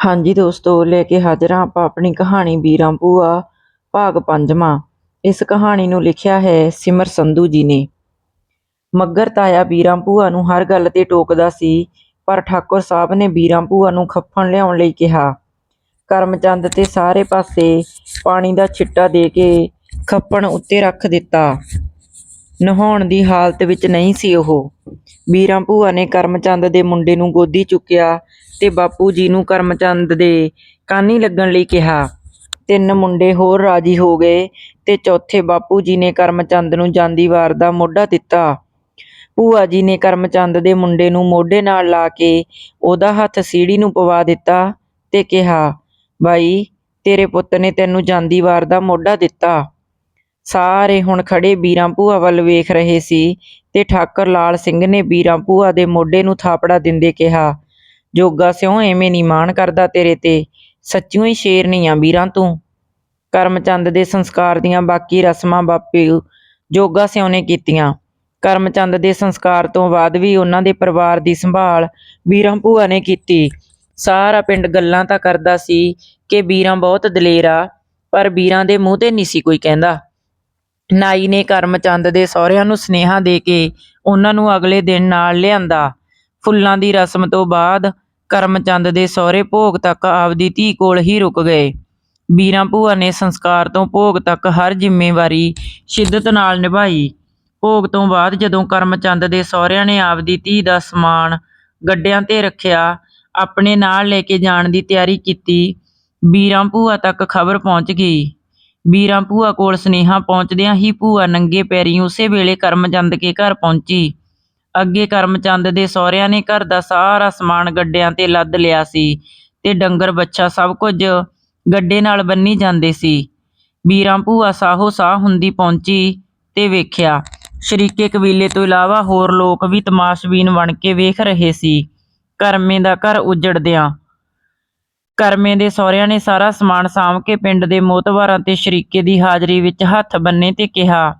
ਹਾਂਜੀ ਦੋਸਤੋ, ਲੈ ਕੇ ਹਾਜ਼ਰ ਹਾਂ ਆਪਾਂ ਆਪਣੀ ਕਹਾਣੀ ਵੀਰਾਂ ਭੂਆ, ਭਾਗ ਪੰਜਵਾਂ। ਇਸ ਕਹਾਣੀ ਨੂੰ ਲਿਖਿਆ ਹੈ ਸਿਮਰ ਸੰਧੂ ਜੀ ਨੇ। ਮੱਗਰ ਤਾਇਆ ਵੀਰਾਂ ਭੂਆ ਨੂੰ ਹਰ ਗੱਲ ਤੇ ਟੋਕਦਾ ਸੀ, ਪਰ ਠਾਕੁਰ ਸਾਹਿਬ ਨੇ ਵੀਰਾਂ ਭੂਆ ਨੂੰ ਖੱਫਣ ਲਿਆਉਣ ਲਈ ਕਿਹਾ। ਕਰਮਚੰਦ ਤੇ ਸਾਰੇ ਪਾਸੇ ਪਾਣੀ ਦਾ ਛਿੱਟਾ ਦੇ ਕੇ ਖੱਪਣ ਉੱਤੇ ਰੱਖ ਦਿੱਤਾ। ਨਹਾਉਣ ਦੀ ਹਾਲਤ ਵਿੱਚ ਨਹੀਂ ਸੀ ਉਹ। ਵੀਰਾਂ ਭੂਆ ਨੇ ਕਰਮਚੰਦ ਦੇ ਮੁੰਡੇ ਨੂੰ ਗੋਦੀ ਚੁੱਕਿਆ ਤੇ ਬਾਪੂ ਜੀ ਨੂੰ ਕਰਮਚੰਦ ਦੇ ਕਾਨੀ ਲੱਗਣ ਲਈ ਕਿਹਾ। ਤਿੰਨ ਮੁੰਡੇ ਹੋਰ ਰਾਜੀ ਹੋ ਗਏ ਤੇ ਚੌਥੇ ਬਾਪੂ ਜੀ ਨੇ ਕਰਮਚੰਦ ਨੂੰ ਜਾਂਦੀ ਵਾਰ ਦਾ ਮੋਢਾ ਦਿੱਤਾ। ਭੂਆ ਜੀ ਨੇ ਕਰਮਚੰਦ ਦੇ ਮੁੰਡੇ ਨੂੰ ਮੋਢੇ ਨਾਲ ਲਾ ਕੇ ਉਹਦਾ ਹੱਥ ਸੀੜੀ ਨੂੰ ਪਵਾ ਦਿੱਤਾ ਤੇ ਕਿਹਾ, ਬਾਈ, ਤੇਰੇ ਪੁੱਤ ਨੇ ਤੈਨੂੰ ਜਾਂਦੀ ਵਾਰ ਦਾ ਮੋਢਾ ਦਿੱਤਾ। ਸਾਰੇ ਹੁਣ ਖੜੇ ਬੀਰਾਂ ਭੂਆ ਵੱਲ ਵੇਖ ਰਹੇ ਸੀ ਤੇ ਠਾਕਰ ਲਾਲ ਸਿੰਘ ਨੇ ਬੀਰਾਂ ਭੂਆ ਦੇ ਮੋਢੇ ਨੂੰ ਥਾਪੜਾ ਦਿੰਦੇ ਕਿਹਾ ਜੋਗਾ ਸਿਉਂ ਐਵੇਂ ਨਹੀਂ ਮਾਣ ਕਰਦਾ ਤੇਰੇ ਤੇ, ਸੱਚਿਓ ਹੀ ਸ਼ੇਰਨੀ ਆ ਵੀਰਾਂ ਤੂੰ। ਕਰਮਚੰਦ ਦੇ ਸੰਸਕਾਰ ਦੀਆਂ ਬਾਕੀ ਰਸਮਾਂ ਬਾਪੂ ਜੋਗਾ ਸਿਉਂ ਨੇ ਕੀਤੀਆਂ। ਕਰਮਚੰਦ ਦੇ ਸੰਸਕਾਰ ਤੋਂ ਬਾਅਦ ਵੀ ਉਹਨਾਂ ਦੇ ਪਰਿਵਾਰ ਦੀ ਸੰਭਾਲ ਵੀਰਾਂ ਭੂਆ ਨੇ ਕੀਤੀ। ਸਾਰਾ ਪਿੰਡ ਗੱਲਾਂ ਤਾਂ ਕਰਦਾ ਸੀ ਕਿ ਵੀਰਾਂ ਬਹੁਤ ਦਲੇਰ ਆ, ਪਰ ਵੀਰਾਂ ਦੇ ਮੂੰਹ ਤੇ ਨਹੀਂ ਸੀ ਕੋਈ ਕਹਿੰਦਾ। ਨਾਈ ਨੇ ਕਰਮਚੰਦ ਦੇ ਸਹੁਰਿਆਂ ਨੂੰ ਸਨੇਹਾ ਦੇ ਕੇ ਉਹਨਾਂ ਨੂੰ ਅਗਲੇ ਦਿਨ ਨਾਲ ਲਿਆਂਦਾ। ਫੁੱਲਾਂ ਦੀ ਰਸਮ ਤੋਂ ਬਾਅਦ ਕਰਮਚੰਦ ਦੇ ਸਹੁਰੇ ਭੋਗ ਤੱਕ ਆਪਦੀ ਧੀ ਕੋਲ ਹੀ ਰੁਕ ਗਏ। ਵੀਰਾਂ ਭੂਆ ਨੇ ਸੰਸਕਾਰ ਤੋਂ ਭੋਗ ਤੱਕ ਹਰ ਜ਼ਿੰਮੇਵਾਰੀ ਸ਼ਿੱਦਤ ਨਾਲ ਨਿਭਾਈ। ਭੋਗ ਤੋਂ ਬਾਅਦ ਜਦੋਂ ਕਰਮਚੰਦ ਦੇ ਸਹੁਰਿਆਂ ਨੇ ਆਪਦੀ ਧੀ ਦਾ ਸਮਾਨ ਗੱਡਿਆਂ ਤੇ ਰੱਖਿਆ, ਆਪਣੇ ਨਾਲ ਲੈ ਕੇ ਜਾਣ ਦੀ ਤਿਆਰੀ ਕੀਤੀ, ਵੀਰਾਂ ਭੂਆ ਤੱਕ ਖਬਰ ਪਹੁੰਚ ਗਈ। ਵੀਰਾਂ ਭੂਆ ਕੋਲ ਸੁਨੇਹਾ ਪਹੁੰਚਦਿਆਂ ਹੀ ਭੂਆ ਨੰਗੇ ਪੈਰੀਂ ਉਸੇ ਵੇਲੇ ਕਰਮਚੰਦ ਕੇ ਘਰ ਪਹੁੰਚੀ। ਅੱਗੇ ਕਰਮਚੰਦ ਦੇ ਸਹੁਰਿਆਂ ਨੇ ਘਰ ਦਾ ਸਾਰਾ ਸਮਾਨ ਗੱਡਿਆਂ ਤੇ ਲੱਦ ਲਿਆ ਸੀ ਤੇ ਡੰਗਰ ਬੱਚਾ ਸਭ ਕੁਝ ਗੱਡੇ ਨਾਲ ਬੰਨੀ ਜਾਂਦੇ ਸੀ। ਵੀਰਾਂ ਭੂਆ ਸਾਹੋ ਸਾਹ ਹੁੰਦੀ ਪਹੁੰਚੀ ਤੇ ਵੇਖਿਆ, ਸ਼ਰੀਕੇ ਕਬੀਲੇ ਤੋਂ ਇਲਾਵਾ ਹੋਰ ਲੋਕ ਵੀ ਤਮਾਸ਼ਬੀਨ ਬਣ ਕੇ ਵੇਖ ਰਹੇ ਸੀ। ਕਰਮੇ ਦਾ ਘਰ ਉਜੜਦਿਆਂ ਕਰਮੇ ਦੇ ਸਹੁਰਿਆਂ ਨੇ ਸਾਰਾ ਸਮਾਨ ਸਾਂਭ ਕੇ ਪਿੰਡ ਦੇ ਮੋਤਵਾਰਾਂ ਤੇ ਸ਼ਰੀਕੇ ਦੀ ਹਾਜ਼ਰੀ ਵਿੱਚ ਹੱਥ ਬੰਨੇ ਤੇ ਕਿਹਾ,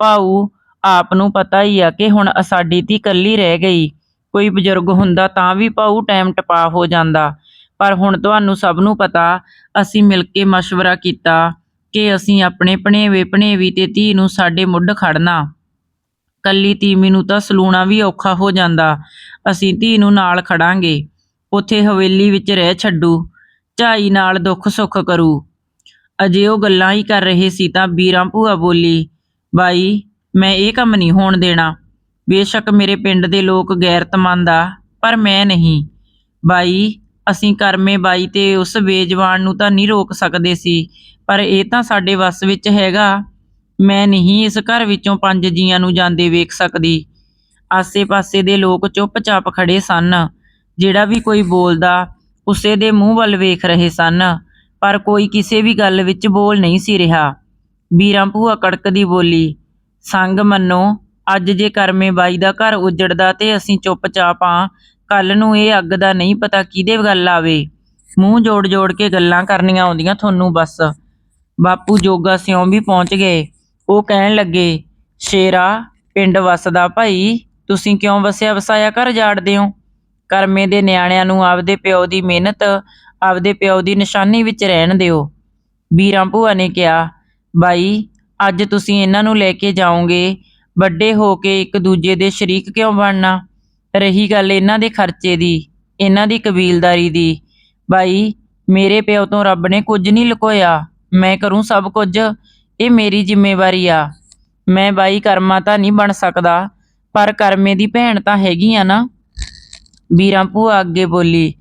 ਭਾਊ ਆਪ ਨੂੰ ਪਤਾ ਹੀ ਆ ਕਿ ਹੁਣ ਸਾਡੀ ਧੀ ਇਕੱਲੀ ਰਹਿ ਗਈ। ਕੋਈ ਬਜ਼ੁਰਗ ਹੁੰਦਾ ਤਾਂ ਵੀ ਭਾਊ ਟਾਈਮ ਟਪਾ ਹੋ ਜਾਂਦਾ। ਪਰ ਹੁਣ ਤੁਹਾਨੂੰ ਸਭ ਨੂੰ ਪਤਾ, ਅਸੀਂ ਮਿਲ ਕੇ ਮਸ਼ਵਰਾ ਕੀਤਾ ਕਿ ਅਸੀਂ ਆਪਣੇ ਭਣੇਵੇਂ ਭਣੇਵੀ ਤੇ ਧੀ ਨੂੰ ਸਾਡੇ ਮੁੱਢ ਖੜਨਾ ਕੱਲੀ ਤੀਮੀ ਨੂੰ ਤਾਂ ਸਲੂਣਾ ਵੀ ਔਖਾ ਹੋ ਜਾਂਦਾ। ਅਸੀਂ ਧੀ ਨੂੰ ਨਾਲ ਖੜਾਂਗੇ। ਉਥੇ ਹਵੇਲੀ ਵਿੱਚ ਰਹਿ ਛੱਡੂ। ਝਾਈ ਨਾਲ ਦੁੱਖ ਸੁੱਖ ਕਰੂ। ਅਜੇ ਉਹ ਗੱਲਾਂ ਹੀ ਕਰ ਰਹੇ ਸੀ ਤਾਂ ਵੀਰਾਂ ਭੂਆ ਬੋਲੀ, ਬਾਈ ਮੈਂ ਇਹ ਕੰਮ ਨਹੀਂ ਹੋਣ ਦੇਣਾ। ਬੇਸ਼ੱਕ ਮੇਰੇ ਪਿੰਡ ਦੇ ਲੋਕ ਗੈਰਤਮੰਦ ਆ, ਪਰ ਮੈਂ ਨਹੀਂ। ਬਾਈ, ਅਸੀਂ ਕਰਮੇ ਬਾਈ ਤੇ ਉਸ ਬੇਜਵਾਨ ਨੂੰ ਤਾਂ ਨਹੀਂ ਰੋਕ ਸਕਦੇ ਸੀ, ਪਰ ਇਹ ਤਾਂ ਸਾਡੇ ਵੱਸ ਵਿੱਚ ਹੈਗਾ। ਮੈਂ ਨਹੀਂ ਇਸ ਘਰ ਵਿੱਚੋਂ ਪੰਜ ਜੀਆਂ ਨੂੰ ਜਾਂਦੇ ਵੇਖ ਸਕਦੀ। ਆਸੇ-ਪਾਸੇ ਦੇ ਲੋਕ ਚੁੱਪਚਾਪ ਖੜੇ ਸਨ। ਜਿਹੜਾ ਵੀ ਕੋਈ ਬੋਲਦਾ, ਉਸੇ ਦੇ ਮੂੰਹ ਵੱਲ ਵੇਖ ਰਹੇ ਸਨ, ਪਰ ਕੋਈ ਕਿਸੇ ਵੀ ਗੱਲ ਵਿੱਚ ਬੋਲ ਨਹੀਂ ਸੀ ਰਿਹਾ। ਵੀਰਾਂ ਭੂਆ ਕੜਕਦੀ ਬੋਲੀ ਸੰਗ ਮੰਨੋ, ਅੱਜ ਜੇ ਕਰਮੇ ਬਾਈ ਦਾ ਘਰ ਉਜੜਦਾ ਤੇ ਅਸੀਂ ਚੁੱਪਚਾਪ ਆ ਕੱਲ ਨੂੰ ਇਹ ਅੱਗ ਦਾ ਨਹੀਂ ਪਤਾ ਕਿਹਦੇ ਗੱਲ ਆਵੇ। ਮੂੰਹ ਜੋੜ ਜੋੜ ਕੇ ਗੱਲਾਂ ਕਰਨੀਆਂ ਆਉਂਦੀਆਂ ਤੁਹਾਨੂੰ ਬਸ। ਬਾਪੂ ਜੋਗਾ ਸਿਉਂ ਵੀ ਪਹੁੰਚ ਗਏ। ਉਹ ਕਹਿਣ ਲੱਗੇ, ਸ਼ੇਰਾ, ਪਿੰਡ ਵਸਦਾ ਭਾਈ, ਤੁਸੀਂ ਕਿਉਂ ਵਸਿਆ ਵਸਾਇਆ ਘਰ ਜਾੜਦੇ ਹੋ? ਕਰਮੇ ਦੇ ਨਿਆਣਿਆਂ ਨੂੰ ਆਪਦੇ ਪਿਓ ਦੀ ਮਿਹਨਤ, ਆਪਦੇ ਪਿਓ ਦੀ ਨਿਸ਼ਾਨੀ ਵਿੱਚ ਰਹਿਣ ਦਿਓ। ਵੀਰਾਂ ਭੂਆ ਨੇ ਕਿਹਾ, ਬਾਈ ਅੱਜ ਤੁਸੀਂ ਇਹਨਾਂ ਨੂੰ ਲੈ ਕੇ ਜਾਓਗੇ, ਵੱਡੇ ਹੋ ਕੇ ਇੱਕ ਦੂਜੇ ਦੇ ਸ਼ਰੀਕ ਕਿਉਂ ਬਣਨਾ? ਰਹੀ ਗੱਲ ਇਹਨਾਂ ਦੇ ਖਰਚੇ ਦੀ, ਇਹਨਾਂ ਦੀ ਕਬੀਲਦਾਰੀ ਦੀ। ਬਾਈ, ਮੇਰੇ ਪਿਓ ਤੋਂ ਰੱਬ ਨੇ ਕੁਝ ਨਹੀਂ ਲੁਕੋਇਆ। ਮੈਂ ਕਰੂੰ ਸਭ ਕੁਝ, ਇਹ ਮੇਰੀ ਜ਼ਿੰਮੇਵਾਰੀ ਆ। ਮੈਂ ਬਾਈ ਕਰਮਾ ਤਾਂ ਨਹੀਂ ਬਣ ਸਕਦਾ, ਪਰ ਕਰਮੇ ਦੀ ਭੈਣ ਤਾਂ ਹੈਗੀ ਆ ਨਾ। ਵੀਰਾਂ ਭੂਆ ਅੱਗੇ ਬੋਲੀ,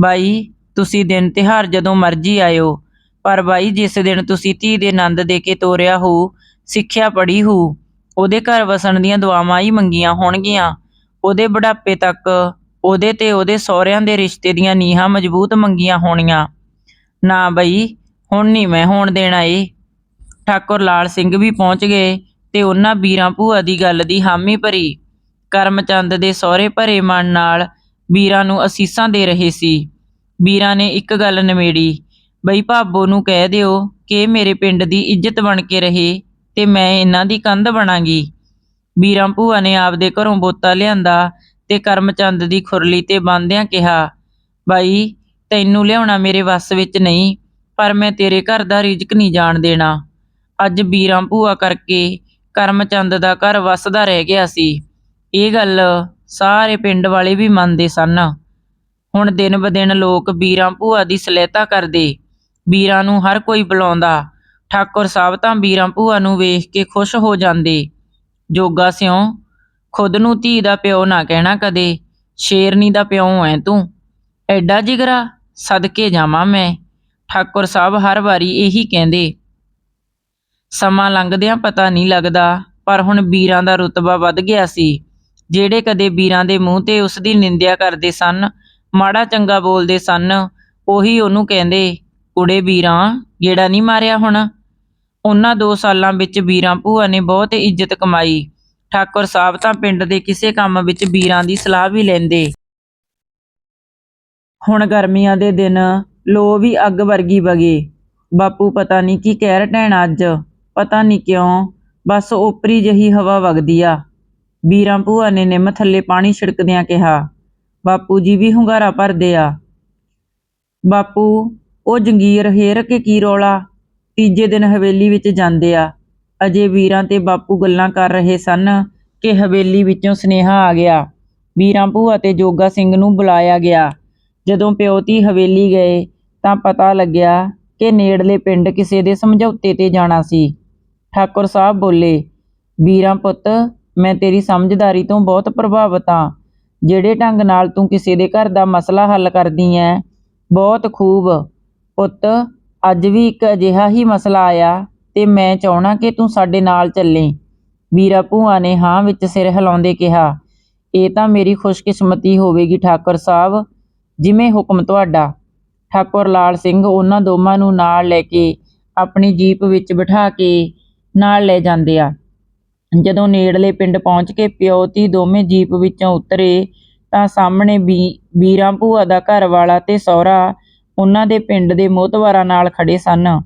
ਬਾਈ, ਤੁਸੀਂ ਦਿਨ ਤਿਹਾਰ ਜਦੋਂ ਮਰਜ਼ੀ ਆਇਓ ਪਰ ਬਾਈ ਜਿਸ ਦਿਨ ਤੁਸੀਂ ਧੀ ਦੇ ਆਨੰਦ ਦੇ ਕੇ ਤੋਰਿਆ ਹੋ, ਸਿੱਖਿਆ ਪੜੀ ਹੋ, ਉਹਦੇ ਘਰ ਵਸਣ ਦੀਆਂ ਦੁਆਵਾਂ ਹੀ ਮੰਗੀਆਂ ਹੋਣਗੀਆਂ। ਉਹਦੇ ਬੁਢਾਪੇ ਤੱਕ ਉਹਦੇ ਤੇ ਉਹਦੇ ਸਹੁਰਿਆਂ ਦੇ ਰਿਸ਼ਤੇ ਦੀਆਂ ਨੀਹਾਂ ਮਜ਼ਬੂਤ ਮੰਗੀਆਂ ਹੋਣੀਆਂ। ਨਾ ਬਈ, ਹੁਣ ਨਹੀਂ ਮੈਂ ਹੋਣ ਦੇਣਾ ਏ। ਠਾਕੁਰ ਲਾਲ ਸਿੰਘ ਵੀ ਪਹੁੰਚ ਗਏ ਤੇ ਉਹਨਾਂ ਵੀਰਾਂ ਭੂਆ ਦੀ ਗੱਲ ਦੀ ਹਾਮੀ ਭਰੀ। ਕਰਮਚੰਦ ਦੇ ਸਹੁਰੇ ਭਰੇ ਮਨ ਨਾਲ ਵੀਰਾਂ ਨੂੰ ਅਸੀਸਾਂ ਦੇ ਰਹੇ ਸੀ। ਵੀਰਾਂ ਨੇ ਇੱਕ ਗੱਲ ਨਿਮੇੜੀ ਬਈ ਭਾਬੋ ਨੂੰ ਕਹਿ ਦਿਓ ਕਿ ਮੇਰੇ ਪਿੰਡ ਦੀ ਇੱਜ਼ਤ ਬਣ ਕੇ ਰਹੇ ਤੇ ਮੈਂ ਇਹਨਾਂ ਦੀ ਕੰਧ ਬਣਾਂਗੀ। ਬੀਰਾਂ ਭੂਆ ਨੇ ਆਪਦੇ ਘਰੋਂ ਬੋਤਾ ਲਿਆਂਦਾ ਤੇ ਕਰਮਚੰਦ ਦੀ ਖੁਰਲੀ ਤੇ ਬੰਦਿਆਂ ਕਿਹਾ, ਬਾਈ, ਤੈਨੂੰ ਲਿਆਉਣਾ ਮੇਰੇ ਵੱਸ ਵਿੱਚ ਨਹੀਂ, ਪਰ ਮੈਂ ਤੇਰੇ ਘਰ ਦਾ ਰਿਜ਼ਕ ਨਹੀਂ ਜਾਣ ਦੇਣਾ। ਅੱਜ ਬੀਰਾਂ ਭੂਆ ਕਰਕੇ ਕਰਮਚੰਦ ਦਾ ਘਰ ਵੱਸਦਾ ਰਹਿ ਗਿਆ ਸੀ। ਇਹ ਗੱਲ ਸਾਰੇ ਪਿੰਡ ਵਾਲੇ ਵੀ ਮੰਨਦੇ ਸਨ। ਹੁਣ ਦਿਨ ਬਦਿਨ ਲੋਕ ਬੀਰਾਂ ਭੂਆ ਦੀ ਸਲੇਤਾ ਕਰਦੇ ਬੀਰਾਂ ਨੂੰ ਹਰ ਕੋਈ ਬੁਲਾਉਂਦਾ। ਠਾਕੁਰ ਸਾਹਿਬ ਤਾਂ ਬੀਰਾਂ ਭੂਆ ਨੂੰ ਵੇਖ ਕੇ ਖੁਸ਼ ਹੋ ਜਾਂਦੇ। ਜੋਗਾ ਸਿਉ, ਖੁਦ ਨੂੰ ਧੀ ਦਾ ਪਿਓ ਨਾ ਕਹਿਣਾ ਕਦੇ। ਸ਼ੇਰਨੀ ਦਾ ਪਿਓ ਐ ਤੂੰ। ਐਡਾ ਜਿਗਰਾ, ਸਦਕੇ ਜਾਵਾਂ ਮੈਂ। ਠਾਕੁਰ ਸਾਹਿਬ ਹਰ ਵਾਰੀ ਇਹੀ ਕਹਿੰਦੇ। ਸਮਾਂ ਲੰਘਦਿਆਂ ਪਤਾ ਨਹੀਂ ਲੱਗਦਾ, ਪਰ ਹੁਣ ਵੀਰਾਂ ਦਾ ਰੁਤਬਾ ਵੱਧ ਗਿਆ ਸੀ। ਜਿਹੜੇ ਕਦੇ ਵੀਰਾਂ ਦੇ ਮੂੰਹ ਤੇ ਉਸ ਦੀ ਨਿੰਦਿਆ ਕਰਦੇ ਸਨ, ਮਾੜਾ ਚੰਗਾ ਬੋਲਦੇ ਸਨ, ਉਹੀ ਉਹਨੂੰ ਕਹਿੰਦੇ ਕੁੜੇ ਵੀਰਾਂ ਗੇੜਾ ਨਹੀਂ ਮਾਰਿਆ ਹੁਣ। ਉਹਨਾਂ ਦੋ ਸਾਲਾਂ ਵਿੱਚ ਵੀਰਾਂ ਭੂਆ ਨੇ ਬਹੁਤ ਇੱਜ਼ਤ ਕਮਾਈ। ਠਾਕੁਰ ਸਾਹਿਬ ਤਾਂ ਪਿੰਡ ਦੇ ਕਿਸੇ ਕੰਮ ਵਿੱਚ ਵੀਰਾਂ ਦੀ ਸਲਾਹ ਵੀ ਲੈਂਦੇ। ਹੁਣ ਗਰਮੀਆਂ ਦੇ ਦਿਨ ਲੋ ਵੀ ਅੱਗ ਵਰਗੀ ਵਗੇ। ਬਾਪੂ ਪਤਾ ਨਹੀਂ ਕੀ ਕਹਿ ਰਟੈਣ ਅੱਜ। ਪਤਾ ਨਹੀਂ ਕਿਉਂ, ਬਸ ਉਪਰੀ ਜਹੀ ਹਵਾ ਵਗਦੀ ਆ। ਵੀਰਾਂ ਭੂਆ ਨੇ ਨਿੰਮ ਥੱਲੇ ਪਾਣੀ ਛਿੜਕਦਿਆਂ ਕਿਹਾ, ਬਾਪੂ ਜੀ ਵੀ ਹੁੰਗਾਰਾ ਭਰਦੇ ਆ। ਬਾਪੂ ਉਹ ਜੰਗੀਰ ਹੇਰ ਕੇ ਕੀ ਰੌਲਾ? ਤੀਜੇ ਦਿਨ ਹਵੇਲੀ ਵਿੱਚ ਜਾਂਦੇ ਆ। ਅਜੇ ਵੀਰਾਂ ਤੇ ਬਾਪੂ ਗੱਲਾਂ ਕਰ ਰਹੇ ਸਨ ਕਿ ਹਵੇਲੀ ਵਿੱਚੋਂ ਸੁਨੇਹਾ ਆ ਗਿਆ। ਵੀਰਾਂ ਭੂਆ ਤੇ ਜੋਗਾ ਸਿੰਘ ਨੂੰ ਬੁਲਾਇਆ ਗਿਆ। ਜਦੋਂ ਪਿਓਤੀ ਹਵੇਲੀ ਗਏ ਤਾਂ ਪਤਾ ਲੱਗਿਆ ਕਿ ਨੇੜਲੇ ਪਿੰਡ ਕਿਸੇ ਦੇ ਸਮਝੌਤੇ ਤੇ ਜਾਣਾ ਸੀ। ਠਾਕੁਰ ਸਾਹਿਬ ਬੋਲੇ, ਵੀਰਾਂ ਪੁੱਤ, ਮੈਂ ਤੇਰੀ ਸਮਝਦਾਰੀ ਤੋਂ ਬਹੁਤ ਪ੍ਰਭਾਵਿਤ ਹਾਂ। ਜਿਹੜੇ ਢੰਗ ਨਾਲ ਤੂੰ ਕਿਸੇ ਦੇ ਘਰ ਦਾ ਮਸਲਾ ਹੱਲ ਕਰਦੀ ਐ, ਬਹੁਤ ਖੂਬ। ਪੁੱਤ, ਅੱਜ ਵੀ ਇੱਕ ਅਜਿਹਾ ਹੀ ਮਸਲਾ ਆਇਆ ਤੇ ਮੈਂ ਚਾਹਣਾ ਕਿ ਤੂੰ ਸਾਡੇ ਨਾਲ ਚੱਲੇ। ਵੀਰਾ ਭੂਆ ਨੇ ਹਾਂ ਵਿੱਚ ਸਿਰ ਹਿਲਾਉਂਦੇ ਕਿਹਾ, ਇਹ ਤਾਂ ਮੇਰੀ ਖੁਸ਼ਕਿਸਮਤੀ ਹੋਵੇਗੀ, ਠਾਕੁਰ ਸਾਹਿਬ। ਜਿਵੇਂ ਹੁਕਮ ਤੁਹਾਡਾ। ਠਾਕੁਰ ਲਾਲ ਸਿੰਘ ਉਹਨਾਂ ਦੋਵਾਂ ਨੂੰ ਨਾਲ ਲੈ ਕੇ ਆਪਣੀ ਜੀਪ ਵਿੱਚ ਬਿਠਾ ਕੇ ਨਾਲ ਲੈ ਜਾਂਦੇ ਆ। ਜਦੋਂ ਨੇੜਲੇ ਪਿੰਡ ਪਹੁੰਚ ਕੇ ਪਿਓ ਧੀ ਦੋਵੇਂ ਜੀਪ ਵਿੱਚੋਂ ਉਤਰੇ ਤਾਂ ਸਾਹਮਣੇ ਵੀਰਾਂ ਭੂਆ ਦਾ ਘਰ ਵਾਲਾ ਤੇ ਸਹੁਰਾ ਉਹਨਾਂ ਦੇ ਪਿੰਡ ਦੇ ਮੋਹਤਵਾਰਾਂ ਨਾਲ ਖੜੇ ਸਨ।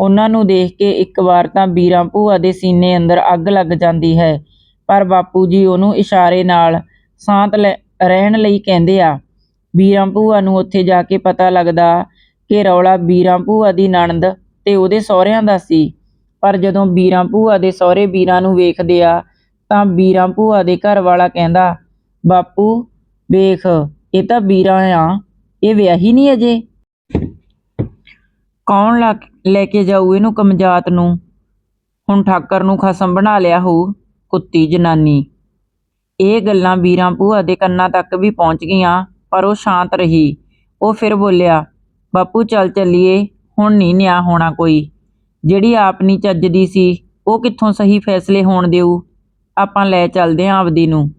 ਉਹਨਾਂ ਨੂੰ ਦੇਖ ਕੇ ਇੱਕ ਵਾਰ ਤਾਂ ਬੀਰਾਂ ਭੂਆ ਦੇ ਸੀਨੇ ਅੰਦਰ ਅੱਗ ਲੱਗ ਜਾਂਦੀ ਹੈ, ਪਰ ਬਾਪੂ ਜੀ ਉਹਨੂੰ ਇਸ਼ਾਰੇ ਨਾਲ ਸ਼ਾਂਤ ਲੈ- ਰਹਿਣ ਲਈ ਕਹਿੰਦੇ ਆ। ਵੀਰਾਂ ਭੂਆ ਨੂੰ ਉੱਥੇ ਜਾ ਕੇ ਪਤਾ ਲੱਗਦਾ ਕਿ ਰੌਲਾ ਬੀਰਾਂ ਭੂਆ ਦੀ ਨਣਦ ਤੇ ਉਹਦੇ ਸਹੁਰਿਆਂ ਦਾ ਸੀ। ਪਰ ਜਦੋਂ ਬੀਰਾਂ ਭੂਆ ਦੇ ਸਹੁਰੇ ਵੀਰਾਂ ਨੂੰ ਵੇਖਦੇ ਆ, ਤਾਂ ਬੀਰਾਂ ਭੂਆ ਦੇ ਘਰ ਵਾਲਾ ਕਹਿੰਦਾ, ਬਾਪੂ, ਵੇਖ, ਇਹ ਤਾਂ ਬੀਰਾਂ ਆ, ਇਹ ਵਿਆਹੀ ਨਹੀਂ ਅਜੇ? ਕੌਣ ਲਾ- ਲੈ ਕੇ ਜਾਊ ਇਹਨੂੰ ਕਮਜਾਤ ਨੂੰ? ਹੁਣ ਠਾਕਰ ਨੂੰ ਖਸਮ ਬਣਾ ਲਿਆ ਹੋਊ, ਕੁੱਤੀ ਜਨਾਨੀ। ਇਹ ਗੱਲਾਂ ਵੀਰਾਂ ਭੂਆ ਦੇ ਕੰਨਾਂ ਤੱਕ ਵੀ ਪਹੁੰਚ ਗਈਆਂ, ਪਰ ਉਹ ਸ਼ਾਂਤ ਰਹੀ। ਉਹ ਫਿਰ ਬੋਲਿਆ, ਬਾਪੂ, ਚੱਲ ਚੱਲੀਏ, ਹੁਣ ਨਹੀਂ ਨਿਆ ਹੋਣਾ ਕੋਈ। ਜਿਹੜੀ ਆਪ ਨਹੀਂ ਚੱਜਦੀ ਸੀ, ਉਹ ਕਿੱਥੋਂ ਸਹੀ ਫੈਸਲੇ ਹੋਣ ਦੇਊ? ਆਪਾਂ ਲੈ ਚੱਲਦੇ ਆਂ ਆਪਦੀ ਨੂੰ।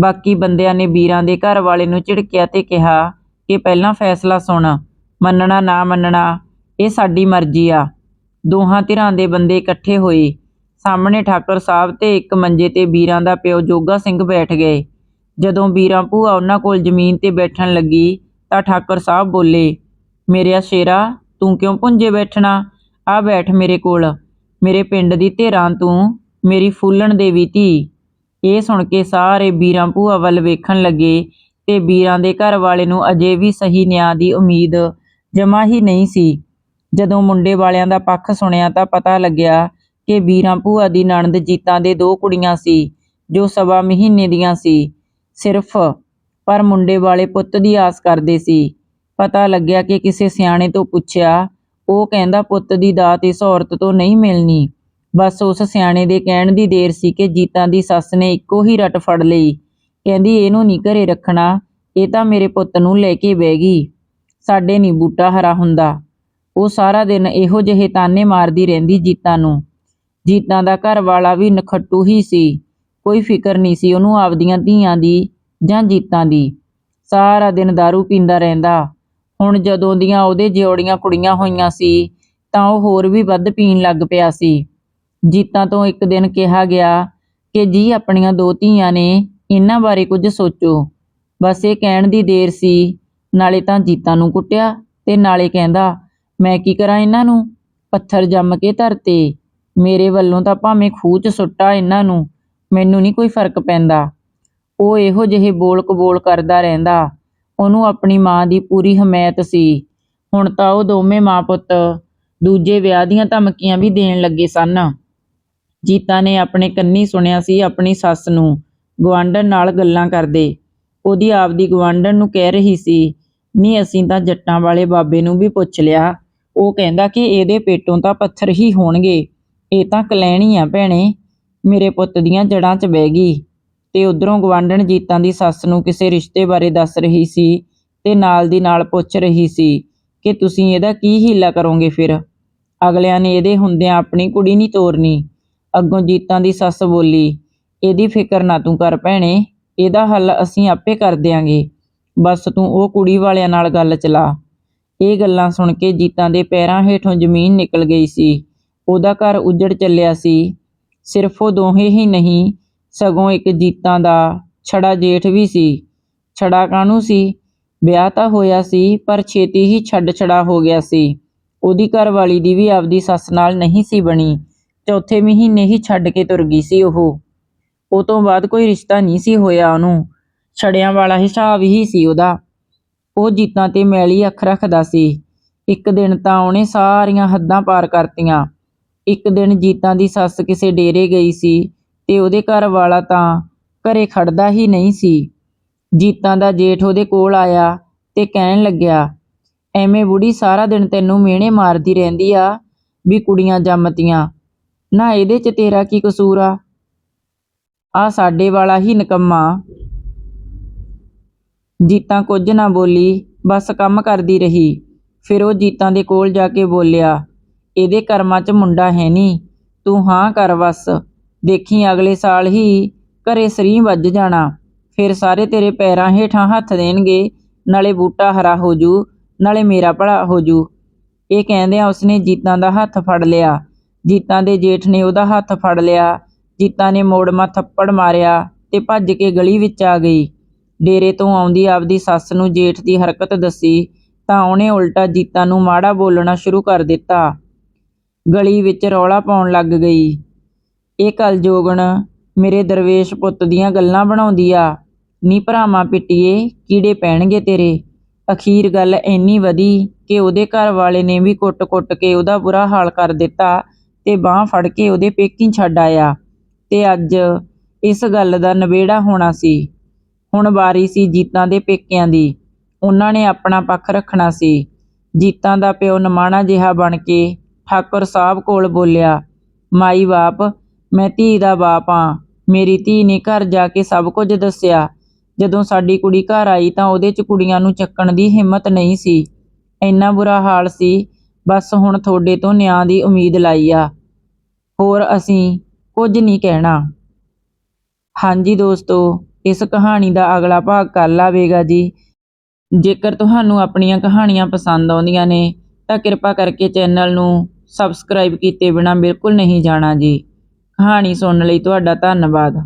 ਬਾਕੀ ਬੰਦਿਆਂ ਨੇ ਵੀਰਾਂ ਦੇ ਘਰ ਵਾਲੇ ਨੂੰ ਝਿੜਕਿਆ ਤੇ ਕਿਹਾ ਕਿ ਪਹਿਲਾਂ ਫੈਸਲਾ ਸੁਣ। ਮੰਨਣਾ ਨਾ ਮੰਨਣਾ ਇਹ ਸਾਡੀ ਮਰਜ਼ੀ ਆ। ਦੋਹਾਂ ਧਿਰਾਂ ਦੇ ਬੰਦੇ ਇਕੱਠੇ ਹੋਏ। ਸਾਹਮਣੇ ਠਾਕੁਰ ਸਾਹਿਬ ਤੇ ਇੱਕ ਮੰਜੇ ਤੇ ਵੀਰਾਂ ਦਾ ਪਿਓ ਜੋਗਾ ਸਿੰਘ ਬੈਠ ਗਏ। ਜਦੋਂ ਵੀਰਾਂ ਭੂਆ ਉਹਨਾਂ ਕੋਲ ਜ਼ਮੀਨ ਤੇ ਬੈਠਣ ਲੱਗੀ ਤਾਂ ਠਾਕੁਰ ਸਾਹਿਬ ਬੋਲੇ, ਮੇਰਿਆ ਸ਼ੇਰਾ, ਤੂੰ ਕਿਉਂ ਪੁੰਜੇ ਬੈਠਣਾ? ਆ ਬੈਠ ਮੇਰੇ ਕੋਲ। ਮੇਰੇ ਪਿੰਡ ਦੀ ਧਿਰਾਂ ਤੂੰ, ਮੇਰੀ ਫੁੱਲਣ ਦੇ ਵੀ ਧੀ। ਇਹ ਸੁਣ ਕੇ ਸਾਰੇ ਵੀਰਾਂ ਭੂਆ ਵੱਲ ਵੇਖਣ ਲੱਗੇ ਤੇ ਵੀਰਾਂ ਦੇ ਘਰ ਵਾਲੇ ਨੂੰ ਅਜੇ ਵੀ ਸਹੀ ਨਿਆਂ ਦੀ ਉਮੀਦ ਜਮਾ ਹੀ ਨਹੀਂ ਸੀ। ਜਦੋਂ ਮੁੰਡੇ ਵਾਲਿਆਂ ਦਾ ਪੱਖ ਸੁਣਿਆ ਤਾਂ ਪਤਾ ਲੱਗਿਆ ਕਿ ਵੀਰਾਂ ਭੂਆ ਦੀ ਨਣਦ ਜੀਤਾਂ ਦੇ ਦੋ ਕੁੜੀਆਂ ਸੀ, ਜੋ ਸਵਾ ਮਹੀਨੇ ਦੀਆਂ ਸੀ। ਸਿਰਫ, ਪਰ ਮੁੰਡੇ ਵਾਲੇ ਪੁੱਤ ਦੀ ਆਸ ਕਰਦੇ ਸੀ। ਪਤਾ ਲੱਗਿਆ ਕਿ ਕਿਸੇ ਸਿਆਣੇ ਤੋਂ ਪੁੱਛਿਆ, ਉਹ ਕਹਿੰਦਾ ਪੁੱਤ ਦੀ ਦਾਤ ਇਸ ਔਰਤ ਤੋਂ ਨਹੀਂ ਮਿਲਣੀ। ਬਸ ਉਸ ਸਿਆਣੇ ਦੇ ਕਹਿਣ ਦੀ ਦੇਰ ਸੀ ਕਿ ਜੀਤਾਂ ਦੀ ਸੱਸ ਨੇ ਇੱਕੋ ਹੀ ਰਟ ਫੜ ਲਈ। ਕਹਿੰਦੀ, ਇਹਨੂੰ ਨਹੀਂ ਘਰੇ ਰੱਖਣਾ, ਇਹ ਤਾਂ ਮੇਰੇ ਪੁੱਤ ਨੂੰ ਲੈ ਕੇ ਬਹਿ ਗਈ। ਸਾਡੇ ਨਹੀਂ ਬੂਟਾ ਹਰਾ ਹੁੰਦਾ। ਉਹ ਸਾਰਾ ਦਿਨ ਇਹੋ ਜਿਹੇ ਤਾਨੇ ਮਾਰਦੀ ਰਹਿੰਦੀ ਜੀਤਾਂ ਨੂੰ। ਜੀਤਾਂ ਦਾ ਘਰ ਵਾਲਾ ਵੀ ਨਖੱਟੂ ਹੀ ਸੀ। ਕੋਈ ਫਿਕਰ ਨਹੀਂ ਸੀ ਉਹਨੂੰ ਆਪਦੀਆਂ ਧੀਆਂ ਦੀ ਜਾਂ ਜੀਤਾਂ ਦੀ। ਸਾਰਾ ਦਿਨ दारू ਪੀਂਦਾ ਰਹਿੰਦਾ। ਹੁਣ ਜਦੋਂ ਦੀਆਂ ਉਹਦੇ ਜਿਉੜੀਆਂ ਕੁੜੀਆਂ ਹੋਈਆਂ ਸੀ, ਤਾਂ ਉਹ ਹੋਰ ਵੀ ਵੱਧ ਪੀਣ ਲੱਗ ਪਿਆ ਸੀ। ਜੀਤਾਂ ਤੋਂ ਇੱਕ ਦਿਨ ਕਿਹਾ ਗਿਆ ਕਿ, ਜੀ, ਆਪਣੀਆਂ ਦੋ ਧੀਆਂ ਨੇ, ਇਹਨਾਂ ਬਾਰੇ ਕੁਝ ਸੋਚੋ। ਬਸ ਇਹ ਕਹਿਣ ਦੀ ਦੇਰ ਸੀ। ਨਾਲੇ ਤਾਂ ਜੀਤਾਂ ਨੂੰ ਕੁੱਟਿਆ ਤੇ ਨਾਲੇ ਕਹਿੰਦਾ ਮੈਂ ਕੀ ਕਰਾਂ ਇਹਨਾਂ ਨੂੰ? ਪੱਥਰ ਜੰਮ ਕੇ ਧਰਤੇ। ਮੇਰੇ ਵੱਲੋਂ ਤਾਂ ਭਾਵੇਂ ਖੂਹ 'ਚ ਸੁੱਟਾ ਇਹਨਾਂ ਨੂੰ, ਮੈਨੂੰ ਨਹੀਂ ਕੋਈ ਫ਼ਰਕ ਪੈਂਦਾ। ਉਹ ਇਹੋ ਜਿਹੇ ਬੋਲ ਕਬੋਲ ਕਰਦਾ ਰਹਿੰਦਾ। ਉਹਨੂੰ ਆਪਣੀ ਮਾਂ ਦੀ ਪੂਰੀ ਹਮਾਇਤ ਸੀ। ਹੁਣ ਤਾਂ ਉਹ ਦੋਵੇਂ ਮਾਂ ਪੁੱਤ ਦੂਜੇ ਵਿਆਹ ਦੀਆਂ ਧਮਕੀਆਂ ਵੀ ਦੇਣ ਲੱਗੇ ਸਨ। ਜੀਤਾ ਨੇ ਆਪਣੇ ਕੰਨੀ ਸੁਣਿਆ ਸੀ ਆਪਣੀ ਸੱਸ ਨੂੰ। ਗਵਾਂਢਣ ਨਾਲ ਗੱਲਾਂ ਕਰਦੇ। ਉਹਦੀ ਆਪਦੀ ਗਵਾਂਢਣ ਨੂੰ ਕਹਿ ਰਹੀ ਸੀ ਨਹੀਂ ਅਸੀਂ ਤਾਂ ਜੱਟਾਂ ਵਾਲੇ ਬਾਬੇ ਨੂੰ ਵੀ ਪੁੱਛ ਲਿਆ। ਉਹ ਕਹਿੰਦਾ ਕਿ ਇਹਦੇ ਪੇਟੋਂ ਤਾਂ ਪੱਥਰ ਹੀ ਹੋਣਗੇ, ਇਹ ਤਾਂ ਕਲੈਣੀ ਆ ਭੈਣੇ, ਮੇਰੇ ਪੁੱਤ ਦੀਆਂ ਜੜਾਂ 'ਚ ਬਹਿ ਗਈ। ਤੇ ਉਧਰੋਂ ਗਵਾਂਢਣ ਜੀਤਾਂ ਦੀ ਸੱਸ ਨੂੰ ਕਿਸੇ ਰਿਸ਼ਤੇ ਬਾਰੇ ਦੱਸ ਰਹੀ ਸੀ ਤੇ ਨਾਲ ਦੀ ਨਾਲ ਪੁੱਛ ਰਹੀ ਸੀ ਕਿ ਤੁਸੀਂ ਇਹਦਾ ਕੀ ਹੀਲਾ ਕਰੋਗੇ ਫਿਰ? ਅਗਲਿਆਂ ਨੇ ਇਹਦੇ ਹੁੰਦਿਆਂ ਆਪਣੀ ਕੁੜੀ ਨਹੀਂ ਤੋਰਨੀ। ਅੱਗੋਂ ਜੀਤਾਂ ਦੀ ਸੱਸ ਬੋਲੀ, ਇਹਦੀ ਫਿਕਰ ਨਾ ਤੂੰ ਕਰ ਭੈਣੇ, ਇਹਦਾ ਹੱਲ ਅਸੀਂ ਆਪੇ ਕਰ ਦਿਆਂਗੇ। ਬਸ ਤੂੰ ਉਹ ਕੁੜੀ ਵਾਲਿਆਂ ਨਾਲ ਗੱਲ ਚਲਾ। ਇਹ ਗੱਲਾਂ ਸੁਣ ਕੇ ਜੀਤਾਂ ਦੇ ਪੈਰਾਂ ਹੇਠੋਂ ਜ਼ਮੀਨ ਨਿਕਲ ਗਈ ਸੀ। ਉਹਦਾ ਘਰ ਉਜੜ ਚੱਲਿਆ ਸੀ। ਸਿਰਫ ਉਹ ਦੋਹੇ ਹੀ ਨਹੀਂ, ਸਗੋਂ ਇੱਕ ਜੀਤਾਂ ਦਾ ਛੜਾ ਜੇਠ ਵੀ ਸੀ। ਛੜਾ ਕਾਹਨੂੰ ਸੀ? ਵਿਆਹ ਤਾਂ ਹੋਇਆ ਸੀ, ਪਰ ਛੇਤੀ ਹੀ ਛੱਡ ਛੜਾ ਹੋ ਗਿਆ ਸੀ। ਉਹਦੀ ਘਰਵਾਲੀ ਦੀ ਵੀ ਆਪਦੀ ਸੱਸ ਨਾਲ ਨਹੀਂ ਸੀ ਬਣੀ। ਚੌਥੇ ਮਹੀਨੇ ਹੀ ਛੱਡ ਕੇ ਤੁਰ ਗਈ ਸੀ ਉਹ। ਉਹ ਤੋਂ ਬਾਅਦ ਕੋਈ ਰਿਸ਼ਤਾ ਨਹੀਂ ਸੀ ਹੋਇਆ ਉਹਨੂੰ। ਛੜਿਆਂ ਵਾਲਾ ਹਿਸਾਬ ਹੀ ਸੀ ਉਹਦਾ। ਉਹ ਜੀਤਾਂ ਤੇ ਮੈਲੀ ਅੱਖ ਰੱਖਦਾ ਸੀ। ਇੱਕ ਦਿਨ ਤਾਂ ਉਹਨੇ ਸਾਰੀਆਂ ਹੱਦਾਂ ਪਾਰ ਕਰਤੀਆਂ। ਇੱਕ ਦਿਨ ਜੀਤਾਂ ਦੀ ਸੱਸ ਕਿਸੇ ਡੇਰੇ ਗਈ ਸੀ ਤੇ ਉਹਦੇ ਘਰ ਵਾਲਾ ਤਾਂ ਘਰੇ ਖੜਦਾ ਹੀ ਨਹੀਂ ਸੀ। ਜੀਤਾਂ ਦਾ ਜੇਠ ਉਹਦੇ ਕੋਲ ਆਇਆ ਤੇ ਕਹਿਣ ਲੱਗਿਆ, ਐਵੇਂ ਬੁੜੀ ਸਾਰਾ ਦਿਨ ਤੈਨੂੰ ਮਿਹਣੇ ਮਾਰਦੀ ਰਹਿੰਦੀ ਆ ਵੀ ਕੁੜੀਆਂ ਜੰਮਤੀਆਂ। ਨਾ ਇਹਦੇ 'ਚ ਤੇਰਾ ਕੀ ਕਸੂਰ ਆ? ਆ ਸਾਡੇ ਵਾਲਾ ਹੀ ਨਕੰਮਾ। ਜੀਤਾਂ ਕੁਝ ਨਾ ਬੋਲੀ, ਬਸ ਕੰਮ ਕਰਦੀ ਰਹੀ। ਫਿਰ ਉਹ ਜੀਤਾਂ ਦੇ ਕੋਲ ਜਾ ਕੇ ਬੋਲਿਆ, ਇਹਦੇ ਕਰਮਾਂ 'ਚ ਮੁੰਡਾ ਹੈ ਨਹੀਂ ਤੂੰ ਹਾਂ ਕਰ ਬਸ ਦੇਖੀ ਅਗਲੇ ਸਾਲ ਹੀ ਘਰੇ ਸਰੀ ਵੱਜ ਜਾਣਾ। ਫਿਰ ਸਾਰੇ ਤੇਰੇ ਪੈਰਾਂ ਹੇਠਾਂ ਹੱਥ ਦੇਣਗੇ, ਨਾਲੇ ਬੂਟਾ ਹਰਾ ਹੋਜੂ ਨਾਲੇ ਮੇਰਾ ਭਲਾ ਹੋਜੂ ਇਹ ਕਹਿੰਦਿਆਂ ਉਸਨੇ ਜੀਤਾਂ ਦਾ ਹੱਥ ਫੜ ਲਿਆ। ਜੀਤਾਂ ਦੇ ਜੇਠ ਨੇ ਉਹਦਾ ਹੱਥ ਫੜ ਲਿਆ। ਜੀਤਾਂ ਨੇ ਮੋੜਮਾ ਥੱਪੜ ਮਾਰਿਆ ਤੇ ਭੱਜ ਕੇ ਗਲੀ ਵਿੱਚ ਆ ਗਈ। ਡੇਰੇ ਤੋਂ ਆਉਂਦੀ ਆਪਦੀ ਸੱਸ ਨੂੰ ਜੇਠ ਦੀ ਹਰਕਤ ਦੱਸੀ, ਤਾਂ ਉਹਨੇ ਉਲਟਾ ਜੀਤਾਂ ਨੂੰ ਮਾੜਾ ਬੋਲਣਾ ਸ਼ੁਰੂ ਕਰ ਦਿੱਤਾ। ਗਲੀ ਵਿੱਚ ਰੌਲਾ ਪਾਉਣ ਲੱਗ ਗਈ। ਇਹ ਕਲਜੋਗਣ ਮੇਰੇ ਦਰਵੇਸ਼ ਪੁੱਤ ਦੀਆਂ ਗੱਲਾਂ ਬਣਾਉਂਦੀ ਆ। ਨੀ ਭਰਾਵਾਂ ਪਿੱਟੀਏ, ਕੀੜੇ ਪੈਣਗੇ ਤੇਰੇ। ਅਖੀਰ ਗੱਲ ਇੰਨੀ ਵਧੀ ਕਿ ਉਹਦੇ ਘਰ ਵਾਲੇ ਨੇ ਵੀ ਕੁੱਟ-ਕੁੱਟ ਕੇ ਉਹਦਾ ਬੁਰਾ ਹਾਲ ਕਰ ਦਿੱਤਾ ਤੇ ਬਾਹ ਫੜ ਕੇ ਉਹਦੇ ਪੇਕੀ ਛੱਡ ਆਇਆ। ਤੇ ਅੱਜ ਇਸ ਗੱਲ ਦਾ ਨਵੇੜਾ ਹੋਣਾ ਸੀ। ਹੁਣ ਵਾਰੀ ਸੀ ਜੀਤਾਂ ਦੇ ਪੇਕਿਆਂ ਦੀ। ਉਹਨਾਂ ਨੇ ਆਪਣਾ ਪੱਖ ਰੱਖਣਾ ਸੀ। ਜੀਤਾਂ ਦਾ ਪਿਓ ਨਮਾਣਾ ਜਿਹਾ ਬਣ ਕੇ ਠਾਕੁਰ ਸਾਹਿਬ ਕੋਲ ਬੋਲਿਆ, ਮਾਈ ਬਾਪ, ਮੈਂ ਧੀ ਦਾ ਬਾਪ ਆ। ਮੇਰੀ ਧੀ ਨੇ ਘਰ ਜਾ ਕੇ ਸਭ ਕੁਝ ਦੱਸਿਆ। ਜਦੋਂ ਸਾਡੀ ਕੁੜੀ ਘਰ ਆਈ ਤਾਂ ਉਹਦੇ 'ਚ ਕੁੜੀਆਂ ਨੂੰ ਚੱਕਣ ਦੀ ਹਿੰਮਤ ਨਹੀਂ ਸੀ। ਇੰਨਾ ਬੁਰਾ ਹਾਲ ਸੀ। ਬਸ ਹੁਣ ਤੁਹਾਡੇ ਤੋਂ ਨਿਆਂ ਦੀ ਉਮੀਦ ਲਾਈ ਆ। ਹੋਰ ਅਸੀਂ ਕੁਝ ਨਹੀਂ ਕਹਿਣਾ। ਹਾਂਜੀ ਦੋਸਤੋ ਇਸ ਕਹਾਣੀ ਦਾ ਅਗਲਾ ਭਾਗ ਕੱਲ੍ਹ ਆਵੇਗਾ ਜੀ। ਜੇਕਰ ਤੁਹਾਨੂੰ ਆਪਣੀਆਂ ਕਹਾਣੀਆਂ ਪਸੰਦ ਆਉਂਦੀਆਂ ਨੇ, ਤਾਂ ਕਿਰਪਾ ਕਰਕੇ ਚੈਨਲ ਨੂੰ ਸਬਸਕ੍ਰਾਈਬ ਕੀਤੇ ਬਿਨਾਂ ਬਿਲਕੁਲ ਨਹੀਂ ਜਾਣਾ ਜੀ। ਕਹਾਣੀ ਸੁਣਨ ਲਈ ਤੁਹਾਡਾ ਧੰਨਵਾਦ।